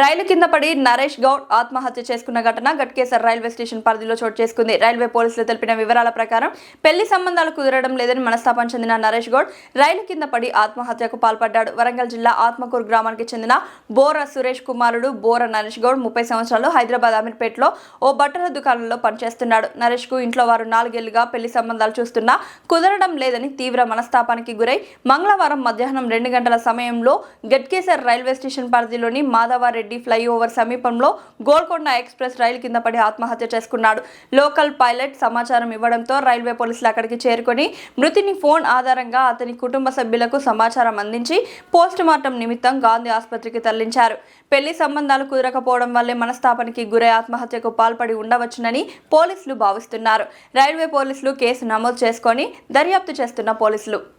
రైలు కింద పడి నరేష్ గౌడ్ ఆత్మహత్య చేసుకున్న ఘటన గట్కేసర్ రైల్వే స్టేషన్ పరిధిలో చోటు చేసుకుంది. రైల్వే పోలీసులు తెలిపిన వివరాల ప్రకారం పెళ్ళి సంబంధాలు కుదరడం లేదని మనస్తాపం చెందిన నరేష్ గౌడ్ రైలు కింద పడి ఆత్మహత్యకు పాల్పడ్డాడు. వరంగల్ జిల్లా ఆత్మకూరు గ్రామానికి చెందిన బోర సురేష్ కుమారుడు బోర నరేష్ గౌడ్ ముప్పై సంవత్సరాలు హైదరాబాద్ అమీర్పేటలో ఓ బట్టల దుకాణంలో పనిచేస్తున్నాడు. నరేష్కు ఇంట్లో వారు నాలుగేళ్ళుగా పెళ్ళి సంబంధాలు చూస్తున్నా కుదరడం లేదని తీవ్ర మనస్తాపానికి గురై మంగళవారం మధ్యాహ్నం రెండు గంటల సమయంలో గట్కేసర్ రైల్వే స్టేషన్ పరిధిలోని మాధవారెడ్డి ఫ్లైఓవర్ సమీపంలో గోల్కొండ ఎక్స్ప్రెస్ రైలు కింద పడి ఆత్మహత్య చేసుకున్నాడు. లోకల్ పైలట్ సమాచారం ఇవ్వడంతో రైల్వే పోలీసులు అక్కడికి చేరుకొని మృతిని ఫోన్ ఆధారంగా అతని కుటుంబ సభ్యులకు సమాచారం అందించి పోస్ట్ మార్టం నిమిత్తం గాంధీ ఆసుపత్రికి తరలించారు. పెళ్ళి సంబంధాలు కుదరకపోవడం వల్లే మనస్తాపానికి గురై ఆత్మహత్యకు పాల్పడి ఉండవచ్చునని పోలీసులు భావిస్తున్నారు. రైల్వే పోలీసులు కేసు నమోదు చేసుకొని దర్యాప్తు చేస్తున్న పోలీసులు.